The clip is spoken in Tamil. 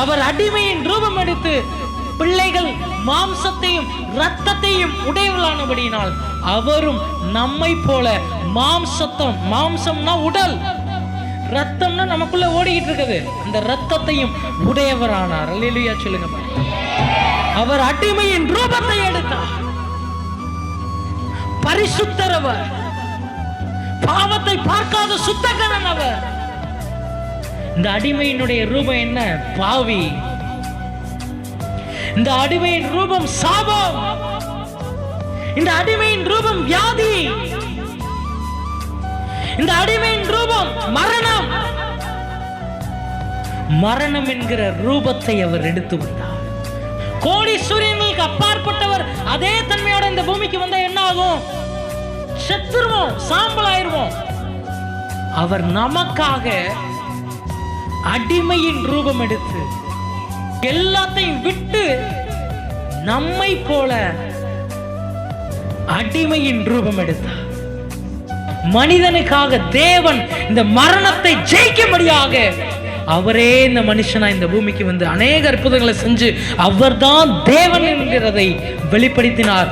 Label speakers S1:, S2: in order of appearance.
S1: அவர் அடிமையின் ரூபம் எடுத்து பிள்ளைகள் மாம்சத்தையும் ரத்தத்தையும் உடையவளானபடியினால் அவரும் நம்மை போல மாம்சத்தம் மாம்சம்னா உடல். ரத்தம்னா நமக்குள்ள ஓடிக்கிட்டு இருக்குது. அந்த ரத்தத்தையும் உடையவரானார். அல்லா சொல்லுங்க அவர் அடிமையின் ரூபத்தை எடுத்தார். பரிசுத்தரவர் பாவத்தை பார்க்காத சுத்தகரன் இந்த அடிமையினுடைய ரூபம் என்ன? பாவி. இந்த அடிமையின் ரூபம் சாபம். இந்த அடிமையின் ரூபம் வியாதி. இந்த அடிமையின் ரூபம் மரணம். மரணம் என்கிற ரூபத்தை அவர் எடுத்து வந்தார் கோடி சூரியங்களுக்கு அப்பாற்பட்டவர் அதே தன்மையோட இந்த பூமிக்கு வந்தா என்ன ஆகும்? செத்துருவோம் சாம்பல் ஆயிருவோம் அவர் நமக்காக அடிமையின் ரூபம் எடுத்து எல்லாத்தையும் விட்டு நம்மை போல அடிமையின் ரூபம் எடுத்தார் மனிதனுக்காக தேவன் இந்த மரணத்தை ஜெயிக்கும்படியாக அவரே இந்த மனுஷனா இந்த பூமிக்கு வந்து அநேக அற்புதங்களை செஞ்சு அவர்தான் தேவன் என்கிறதை வெளிப்படுத்தினார்.